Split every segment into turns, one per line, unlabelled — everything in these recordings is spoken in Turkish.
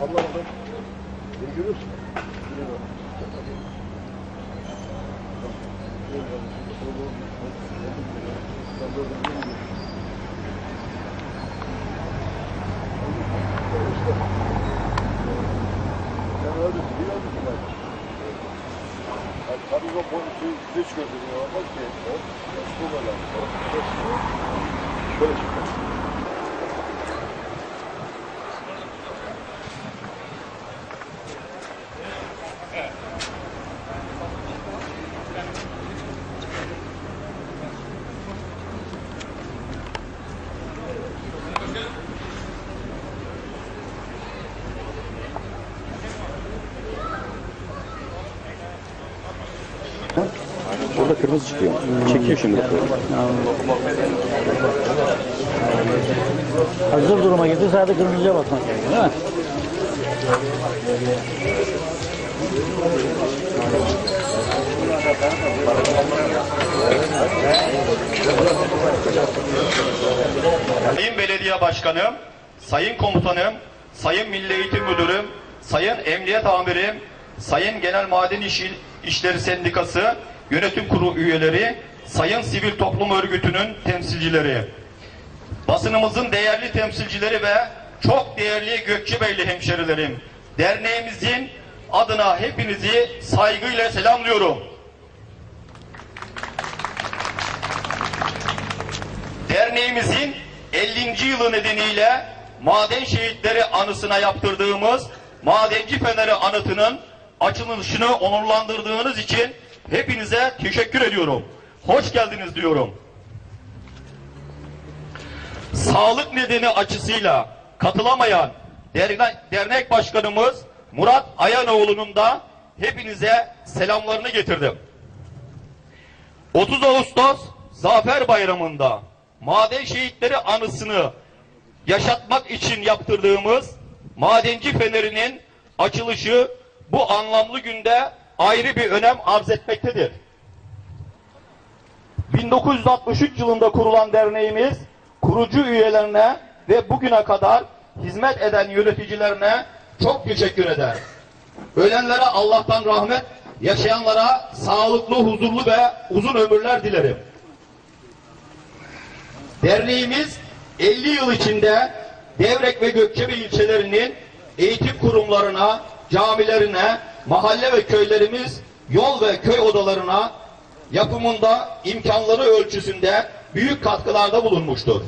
Allah Allah. Ne görüyorsun? Sen öyle biliyor musun ben? Tabii o bonusu hiç gördüğüm olmaz ki. Bu kadar. Hop, Şöyle çıkar.
Kırmızı çıkıyor. Çekiyor şimdi.
Hazır duruma getir sadece kırmızıya bakmak gerekiyor değil mi?
Sayın Belediye Başkanım, Sayın Komutanım, Sayın Milli Eğitim Müdürüm, Sayın Emniyet Amirim, Sayın Genel Maden İşi, İşleri Sendikası, Yönetim Kurulu üyeleri, Sayın Sivil Toplum Örgütü'nün temsilcileri, basınımızın değerli temsilcileri ve çok değerli Gökçebeyli hemşerilerim, derneğimizin adına hepinizi saygıyla selamlıyorum. Derneğimizin 50. yılı nedeniyle maden şehitleri anısına yaptırdığımız Madenci Feneri anıtının açılışını onurlandırdığınız için hepinize teşekkür ediyorum. Hoş geldiniz diyorum. Sağlık nedeni açısıyla katılamayan dernek, başkanımız Murat Ayanoğlu'nun da hepinize selamlarını getirdim. 30 Ağustos Zafer Bayramı'nda maden şehitleri anısını yaşatmak için yaptırdığımız Madenci Feneri'nin açılışı bu anlamlı günde ayrı bir önem arz etmektedir. 1963 yılında kurulan derneğimiz kurucu üyelerine ve bugüne kadar hizmet eden yöneticilerine çok teşekkür eder. Ölenlere Allah'tan rahmet, yaşayanlara sağlıklı, huzurlu ve uzun ömürler dilerim. Derneğimiz 50 yıl içinde Devrek ve Gökçebey ilçelerinin eğitim kurumlarına, camilerine, mahalle ve köylerimiz yol ve köy odalarına yapımında imkanları ölçüsünde büyük katkılarda bulunmuştur.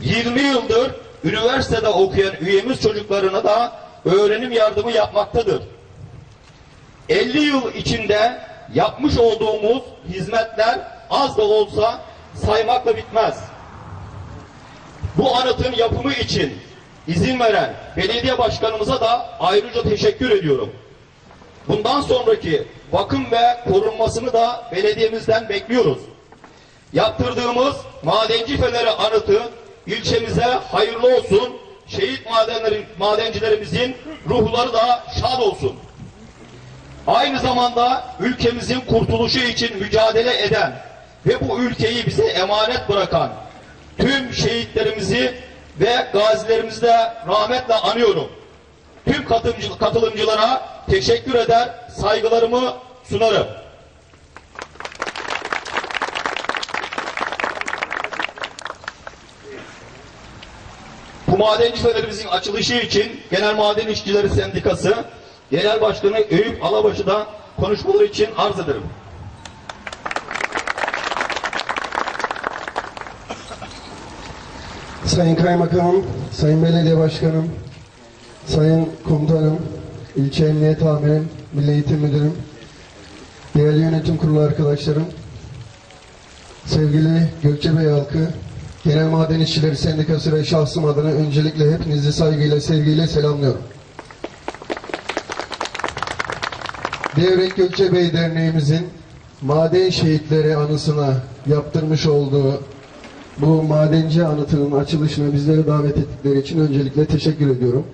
20 yıldır üniversitede okuyan üyemiz çocuklarına da öğrenim yardımı yapmaktadır. 50 yıl içinde yapmış olduğumuz hizmetler az da olsa saymakla bitmez. Bu anıtın yapımı için izin veren belediye başkanımıza da ayrıca teşekkür ediyorum. Bundan sonraki bakım ve korunmasını da belediyemizden bekliyoruz. Yaptırdığımız Madenci Feneri anıtı ilçemize hayırlı olsun. Şehit madenlerin, madencilerimizin ruhları da şad olsun. Aynı zamanda ülkemizin kurtuluşu için mücadele eden ve bu ülkeyi bize emanet bırakan tüm şehitlerimizi ve gazilerimizi de rahmetle anıyorum. Tüm katılımcı- katılımcılara teşekkür eder, saygılarımı sunarım. Bu madenci felerimizin açılışı için Genel Maden İşçileri Sendikası Genel Başkanı Eyüp Alabaşı da konuşmaları için arz ederim.
Sayın Kaymakamım, Sayın Belediye Başkanım, Sayın Komutanım, İlçe Emniyet Amirim, Milli Eğitim Müdürüm, değerli yönetim kurulu arkadaşlarım, sevgili Gökçebey halkı, Genel Maden İşçileri Sendikası ve şahsım adına öncelikle hepinizi saygıyla, sevgiyle selamlıyorum. Devrek Gökçebey Derneğimizin maden şehitleri anısına yaptırmış olduğu bu madenci anıtının açılışına bizleri davet ettikleri için öncelikle teşekkür ediyorum.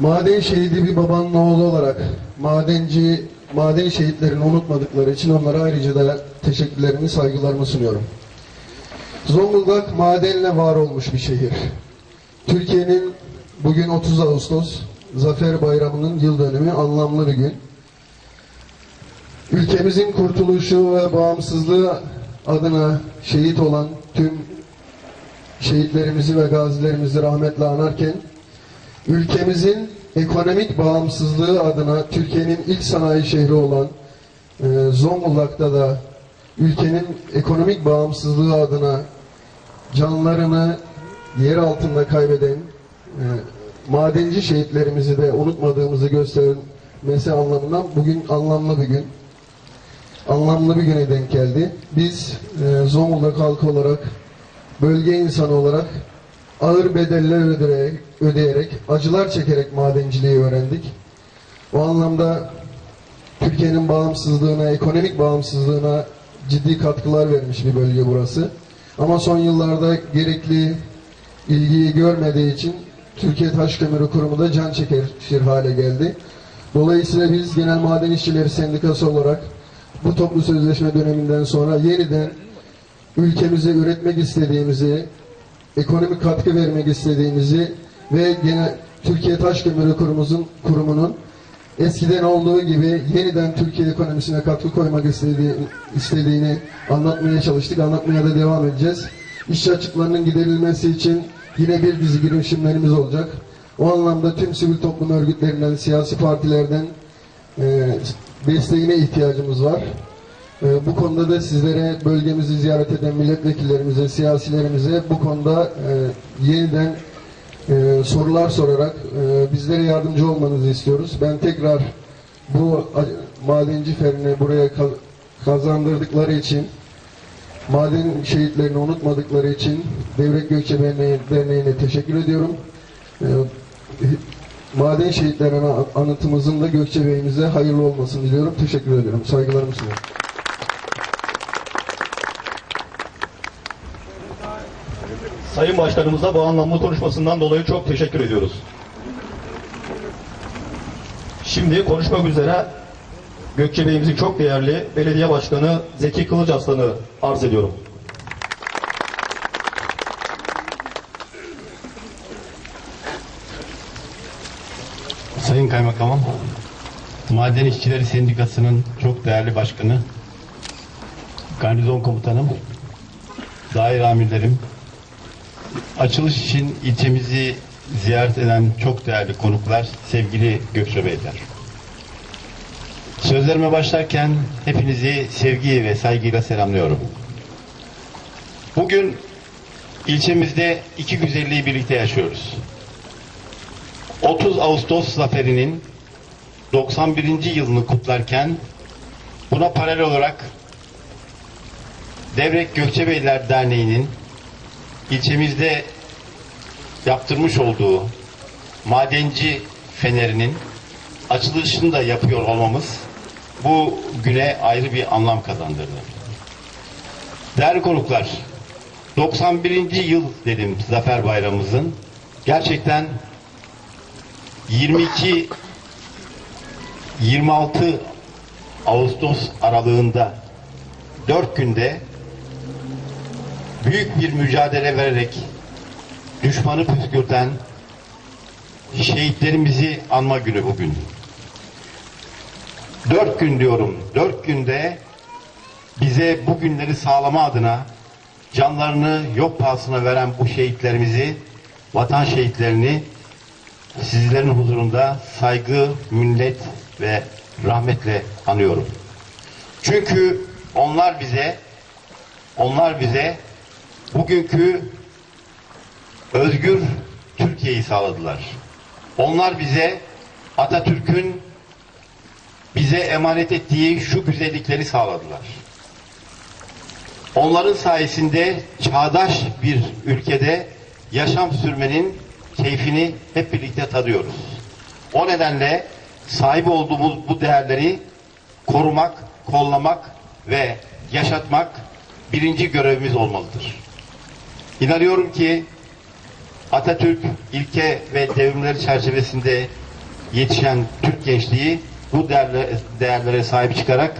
Maden şehidi bir babanın oğlu olarak madenci maden şehitlerini unutmadıkları için onlara ayrıca da teşekkürlerimi, saygılarımı sunuyorum. Zonguldak madenle var olmuş bir şehir. Türkiye'nin Bugün 30 Ağustos, Zafer Bayramı'nın yıl dönümü anlamlı bir gün. Ülkemizin kurtuluşu ve bağımsızlığı adına şehit olan tüm şehitlerimizi ve gazilerimizi rahmetle anarken, ülkemizin ekonomik bağımsızlığı adına Türkiye'nin ilk sanayi şehri olan e, Zonguldak'ta da ülkenin ekonomik bağımsızlığı adına canlarını yer altında kaybeden e, madenci şehitlerimizi de unutmadığımızı göstermesi anlamından bugün anlamlı bir gün. Anlamlı bir güne denk geldi. Biz e, Zonguldak halkı olarak, bölge insanı olarak ağır bedeller ödeyerek, ödeyerek, acılar çekerek madenciliği öğrendik. O anlamda Türkiye'nin bağımsızlığına, ekonomik bağımsızlığına ciddi katkılar vermiş bir bölge burası. Ama son yıllarda gerekli ilgiyi görmediği için Türkiye Taş Kömürü Kurumu da can çeker hale geldi. Dolayısıyla biz Genel Maden İşçileri Sendikası olarak bu toplu sözleşme döneminden sonra yeniden ülkemize üretmek istediğimizi, ekonomik katkı vermek istediğimizi ve gene Türkiye Taş Kömürü Kurumumuzun kurumunun eskiden olduğu gibi yeniden Türkiye ekonomisine katkı koymak istediği, istediğini anlatmaya çalıştık. Anlatmaya da devam edeceğiz. İş açıklarının giderilmesi için yine bir dizi girişimlerimiz olacak. O anlamda tüm sivil toplum örgütlerinden, siyasi partilerden e, desteğine ihtiyacımız var. E, bu konuda da sizlere bölgemizi ziyaret eden milletvekillerimize, siyasilerimize bu konuda e, yeniden e, sorular sorarak e, bizlere yardımcı olmanızı istiyoruz. Ben tekrar bu madenci ferini buraya ka- kazandırdıkları için maden şehitlerini unutmadıkları için Devrek Gökçe Derneği, Derneği'ne teşekkür ediyorum. E, maden şehitlerine anıtımızın da Gökçe Bey'imize hayırlı olmasını diliyorum. Teşekkür ediyorum. Saygılarımı sunuyorum.
Sayın Başkanımıza bu anlamlı konuşmasından dolayı çok teşekkür ediyoruz. Şimdi konuşmak üzere Gökçebeyimizin çok değerli belediye başkanı Zeki Kılıçaslan'ı arz ediyorum.
Sayın Kaymakamım, Maden İşçileri Sendikası'nın çok değerli başkanı, garnizon komutanım, daire amirlerim, açılış için ilçemizi ziyaret eden çok değerli konuklar, sevgili Gökçe Beyler. Sözlerime başlarken hepinizi sevgi ve saygıyla selamlıyorum. Bugün ilçemizde iki güzelliği birlikte yaşıyoruz. 30 Ağustos zaferinin 91. yılını kutlarken buna paralel olarak Devrek Gökçebeyler Derneği'nin ilçemizde yaptırmış olduğu madenci fenerinin açılışını da yapıyor olmamız bu güne ayrı bir anlam kazandırdı. Değerli konuklar, 91. yıl dedim Zafer Bayramımızın. Gerçekten 22 26 Ağustos aralığında 4 günde büyük bir mücadele vererek düşmanı püskürten şehitlerimizi anma günü bugün. Dört gün diyorum. Dört günde bize bu günleri sağlama adına canlarını yok pahasına veren bu şehitlerimizi, vatan şehitlerini sizlerin huzurunda saygı, minnet ve rahmetle anıyorum. Çünkü onlar bize onlar bize bugünkü özgür Türkiye'yi sağladılar. Onlar bize Atatürk'ün bize emanet ettiği şu güzellikleri sağladılar. Onların sayesinde çağdaş bir ülkede yaşam sürmenin keyfini hep birlikte tadıyoruz. O nedenle sahip olduğumuz bu değerleri korumak, kollamak ve yaşatmak birinci görevimiz olmalıdır. İnanıyorum ki Atatürk ilke ve devrimleri çerçevesinde yetişen Türk gençliği bu değerle, değerlere sahip çıkarak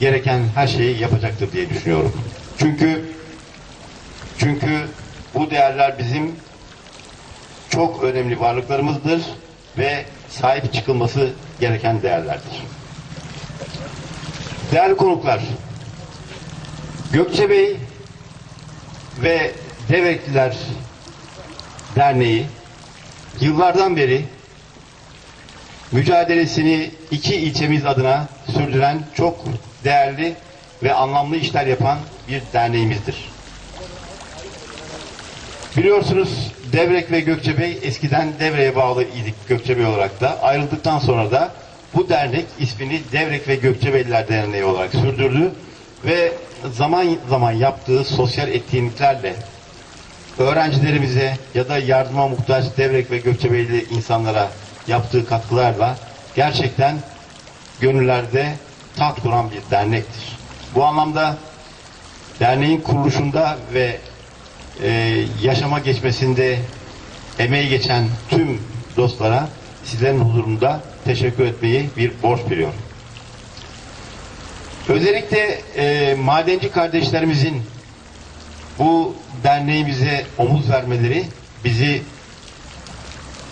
gereken her şeyi yapacaktır diye düşünüyorum. Çünkü çünkü bu değerler bizim çok önemli varlıklarımızdır ve sahip çıkılması gereken değerlerdir. Değerli konuklar, Gökçebey ve Devekliler Derneği yıllardan beri mücadelesini iki ilçemiz adına sürdüren çok değerli ve anlamlı işler yapan bir derneğimizdir. Biliyorsunuz Devrek ve Gökçebey eskiden Devre'ye bağlı idik Gökçebey olarak da. Ayrıldıktan sonra da bu dernek ismini Devrek ve Gökçebeyliler Derneği olarak sürdürdü ve zaman zaman yaptığı sosyal etkinliklerle öğrencilerimize ya da yardıma muhtaç Devrek ve Gökçebeyli insanlara yaptığı katkılarla gerçekten gönüllerde tat kuran bir dernektir. Bu anlamda derneğin kuruluşunda ve e, yaşama geçmesinde emeği geçen tüm dostlara sizlerin huzurunda teşekkür etmeyi bir borç biliyorum. Özellikle e, madenci kardeşlerimizin bu derneğimize omuz vermeleri bizi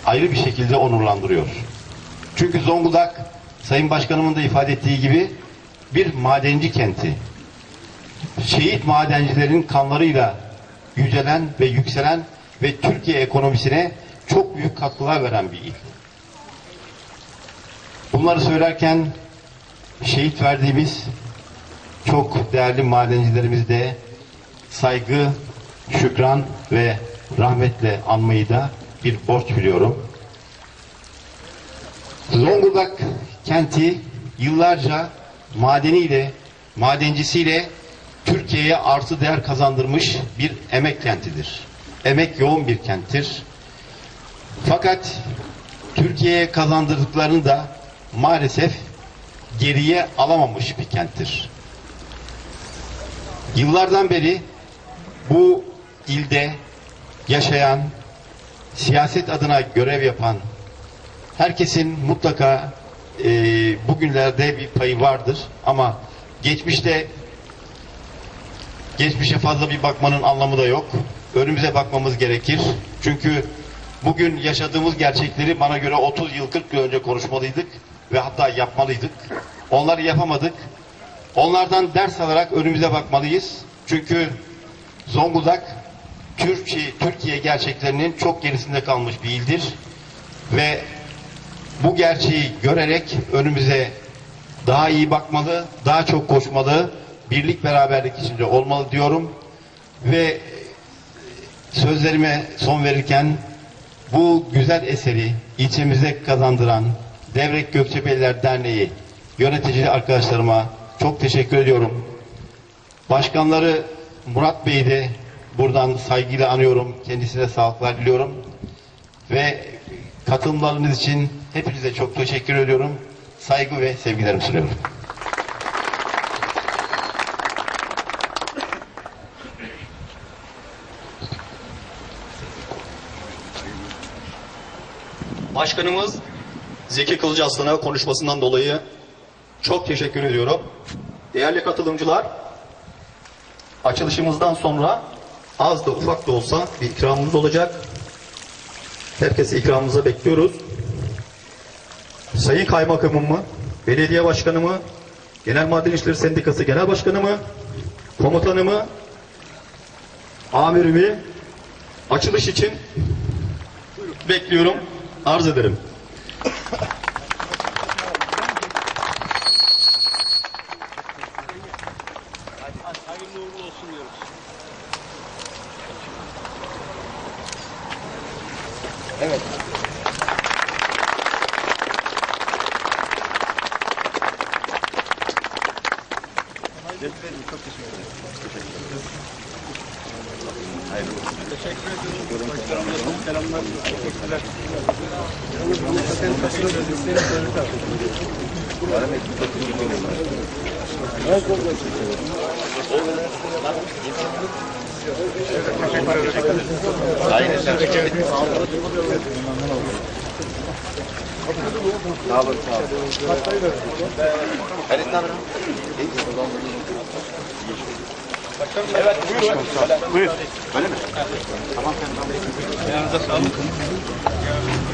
ayrı bir şekilde onurlandırıyor. Çünkü Zonguldak Sayın Başkanımın da ifade ettiği gibi bir madenci kenti. Şehit madencilerin kanlarıyla yücelen ve yükselen ve Türkiye ekonomisine çok büyük katkılar veren bir il. Bunları söylerken şehit verdiğimiz çok değerli madencilerimiz de saygı, şükran ve rahmetle anmayı da bir borç biliyorum. Zonguldak kenti yıllarca madeniyle, madencisiyle Türkiye'ye artı değer kazandırmış bir emek kentidir. Emek yoğun bir kenttir. Fakat Türkiye'ye kazandırdıklarını da maalesef geriye alamamış bir kenttir. Yıllardan beri bu ilde yaşayan, siyaset adına görev yapan herkesin mutlaka e, bugünlerde bir payı vardır ama geçmişte geçmişe fazla bir bakmanın anlamı da yok. Önümüze bakmamız gerekir. Çünkü bugün yaşadığımız gerçekleri bana göre 30 yıl 40 yıl önce konuşmalıydık ve hatta yapmalıydık. Onları yapamadık. Onlardan ders alarak önümüze bakmalıyız. Çünkü Zonguldak Türkiye, Türkiye gerçeklerinin çok gerisinde kalmış bir ildir. Ve bu gerçeği görerek önümüze daha iyi bakmalı, daha çok koşmalı, birlik beraberlik içinde olmalı diyorum. Ve sözlerime son verirken bu güzel eseri ilçemize kazandıran Devrek Gökçebeyliler Derneği yönetici arkadaşlarıma çok teşekkür ediyorum. Başkanları Murat Bey'i de buradan saygıyla anıyorum. Kendisine sağlıklar diliyorum. Ve katılımlarınız için hepinize çok teşekkür ediyorum. Saygı ve sevgilerimi sunuyorum.
Başkanımız Zeki Kılıcı Aslan'a konuşmasından dolayı çok teşekkür ediyorum. Değerli katılımcılar, açılışımızdan sonra az da ufak da olsa bir ikramımız olacak. Herkesi ikramımıza bekliyoruz. Sayın Kaymakamımı, Belediye Başkanımı, Genel Maden İşleri Sendikası Genel Başkanımı, Komutanımı, Amirimi açılış için bekliyorum, arz ederim.
senin kasına dedim, seni söyledi abi.
Ben zorla çekiyorum.
Aynı sen. Sağ olun, sağ olun. Elin namına. Evet, buyurun. Buyur. Öyle mi? Tamam, tamam. Yanınıza sağlık.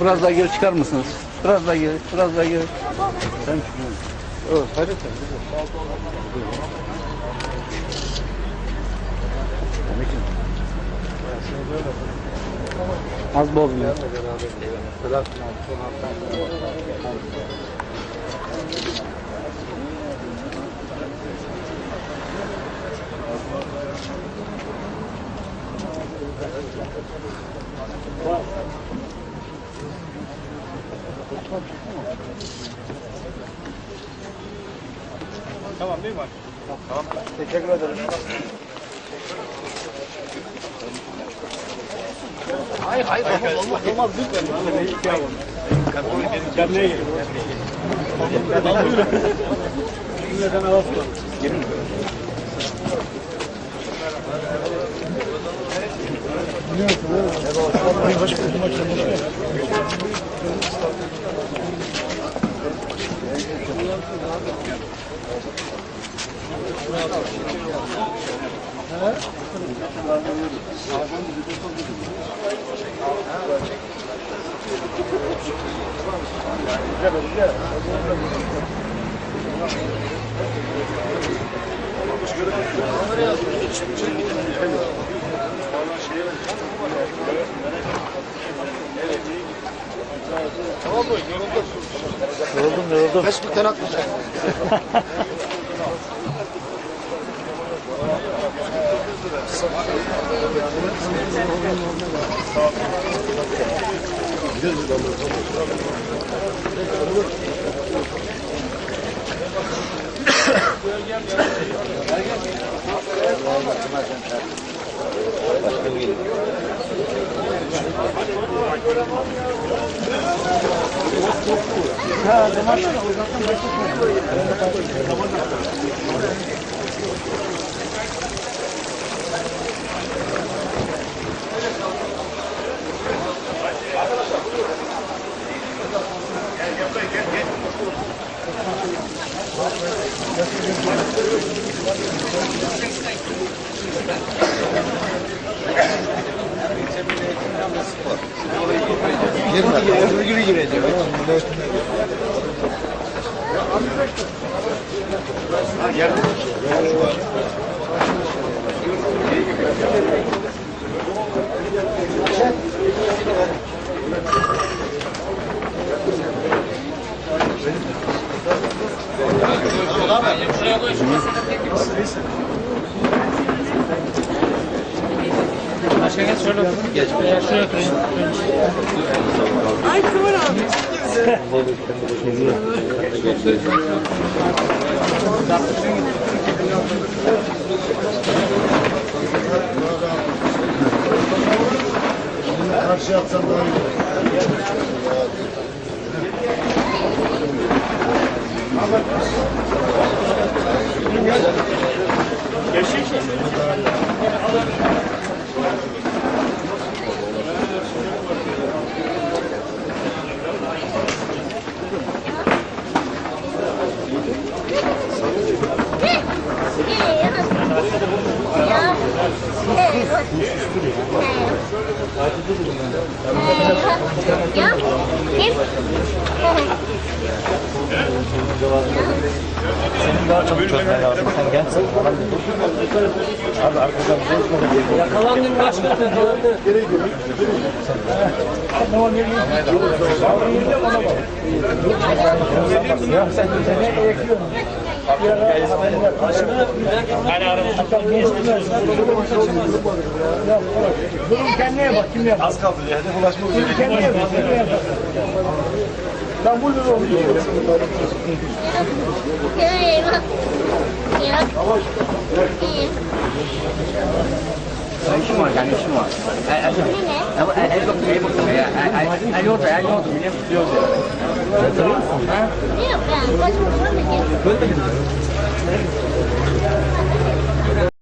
biraz daha geri çıkar mısınız? Biraz daha geri, biraz daha geri. Sen Evet, hadi sen. Az bozmuyor. Teşekkür ederim. Hayır hayır olmaz olmaz. Olmaz lütfen. Kendine gelin. Cümleden alasın. Yoruldum yoruldum.
Facebook'tan Başka bir yeri. Ha, zaman o zaten başka bir atmışlar. Karşı yapsan daha iyi olur.
Ya, kim?
Senin daha çabuk çözmen lazım. Sen gençsin. Abi arkadan Yakalandın başkanım. Yakalandı. Tamam yerine. Ya sen seneye ekliyorsun. Durum kendine bak kim yapar? Az kaldı ya. Hadi bulaşmak üzere. Kendine bak. Kendine bak. Ben bu lira olmuyor.
Eyvah. İyi.
işim var yani işim var. El, el,
Bu
aiuto, aiuto, mi viene curioso.
Eh? Io ho preso,
cosa mi viene?